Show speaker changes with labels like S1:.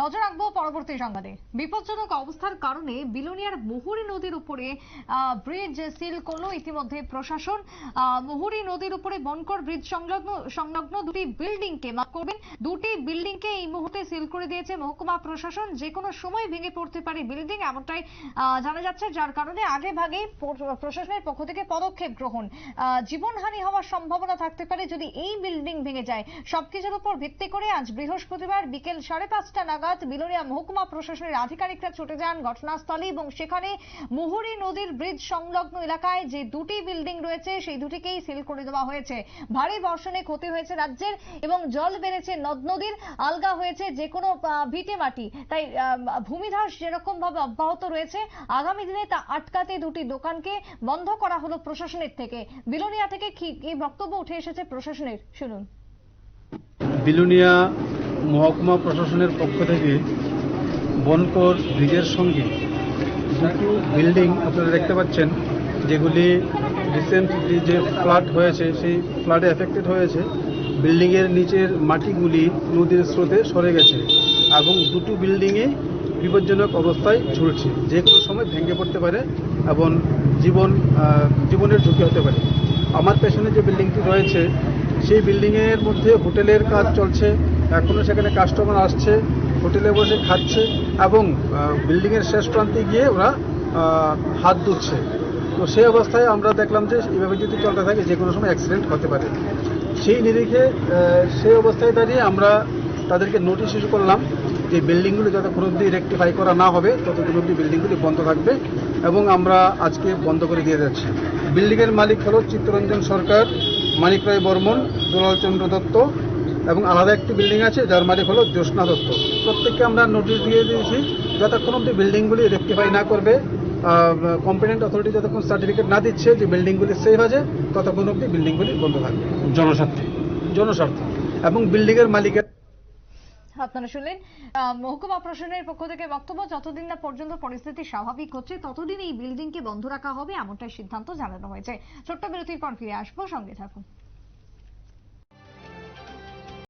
S1: নজর রাখব পরবর্তী সংবাদে। বিপজ্জনক অবস্থার কারণে বিলোনিয়ার মুহুরী নদীর উপরে ব্রিজ সিল করল ইতিমধ্যে প্রশাসন মুহুরী নদীর উপরে বনকর ব্রিজ সংলগ্ন সংলগ্ন দুটি বিল্ডিংকে মাফ করবেন। দুটি বিল্ডিংকে এই মুহূর্তে সিল করে দিয়েছে মহকুমা প্রশাসন। যে কোনো সময় ভেঙে পড়তে পারে বিল্ডিং এমনটাই জানা যাচ্ছে, যার কারণে আগে ভাগে প্রশাসনের পক্ষ থেকে পদক্ষেপ গ্রহণ। জীবনহানি হওয়ার সম্ভাবনা থাকতে পারে যদি এই বিল্ডিং ভেঙে যায়। সবকিছুর উপর ভিত্তি করে আজ বৃহস্পতিবার বিকেল সাড়ে পাঁচটা নাগাদ বিলোনিয়া মহকুমা প্রশাসনের আধিকারিকরা ছুটে যান ঘটনাস্থলে এবং সেখানে মুহুরী নদীর ব্রিজ সংলগ্ন এলাকায় যে দুটি বিল্ডিং রয়েছে, সেই দুটিকেই সিল করে দেওয়া হয়েছে। ভারী বর্ষণে ক্ষতি হয়েছে রাজ্যের এবং জল বেড়েছে নদ নদীর, আলগা হয়েছে যে কোনো ভিটে মাটি। তাই ভূমিধস যেরকম ভাবে অব্যাহত রয়েছে, আগামী দিনে তা আটকাতে দুটি দোকানকে বন্ধ করা হলো প্রশাসনের থেকে। বিলোনিয়া থেকে কি বক্তব্য উঠে এসেছে প্রশাসনের? শুনুন।
S2: বিলুনিয়া মহকুমা প্রশাসনের পক্ষ থেকে বনকর ব্রিজের সঙ্গে দুটো বিল্ডিং আপনারা দেখতে পাচ্ছেন, যেগুলি রিসেন্টলি যে ফ্লাড হয়েছে, সেই ফ্লাডে এফেক্টেড হয়েছে। বিল্ডিংয়ের নিচের মাটিগুলি নদীর স্রোতে সরে গেছে এবং দুটো বিল্ডিংয়ে বিপজ্জনক অবস্থায় ঝুলছে। যে কোনো সময় ভেঙে পড়তে পারে এবং জীবন জীবনের ঝুঁকি হতে পারে। আমার পেছনে যে বিল্ডিংটি রয়েছে সেই বিল্ডিংয়ের মধ্যে হোটেলের কাজ চলছে। এখনও সেখানে কাস্টমার আসছে, হোটেলে বসে খাচ্ছে এবং বিল্ডিংয়ের শেষ প্রান্তে গিয়ে ওরা হাত ধুচ্ছে। তো সেই অবস্থায় আমরা দেখলাম যে এইভাবে যদি চলতে থাকে যে কোনো সময় অ্যাক্সিডেন্ট হতে পারে। সেই নিরিখে সেই অবস্থায় দাঁড়িয়ে আমরা তাদেরকে নোটিশ ইস্যু করলাম যে বিল্ডিংগুলি যতক্ষণ অবধি রেক্টিফাই করা না হবে, ততক্ষণ অবধি বিল্ডিংগুলি বন্ধ থাকবে এবং আমরা আজকে বন্ধ করে দিয়ে যাচ্ছি। বিল্ডিংয়ের মালিক হলো চিত্তরঞ্জন সরকার। মানিক রায় বর্মন দুলাল চন্দ্র দত্ত এবং আলাদা একটি বিল্ডিং আছে যার মালিক হলো জ্যোৎস্না দত্ত। প্রত্যেককে আমরা নোটিশ দিয়ে দিয়েছি যতক্ষণ অব্দি বিল্ডিংগুলি রেক্টিফাই না করবে কম্পিটেন্ট অথরিটি যতক্ষণ সার্টিফিকেট না দিচ্ছে যে বিল্ডিংগুলি সেফ আছে ততক্ষণ অব্দি বিল্ডিংগুলি বন্ধ থাকবে।
S3: জনস্বার্থে।
S2: জনস্বার্থে। এবং বিল্ডিংয়ের মালিকের
S1: আপনারা শুনলেন। মহকুমা প্রশাসনের পক্ষ থেকে বক্তব্য, যতদিন না পর্যন্ত পরিস্থিতি স্বাভাবিক হচ্ছে, ততদিন এই বিল্ডিংকে বন্ধ রাখা হবে এমনটাই সিদ্ধান্ত জানানো হয়েছে। ছোট্ট বিরতির পর ফিরে আসব, সঙ্গে থাকুন।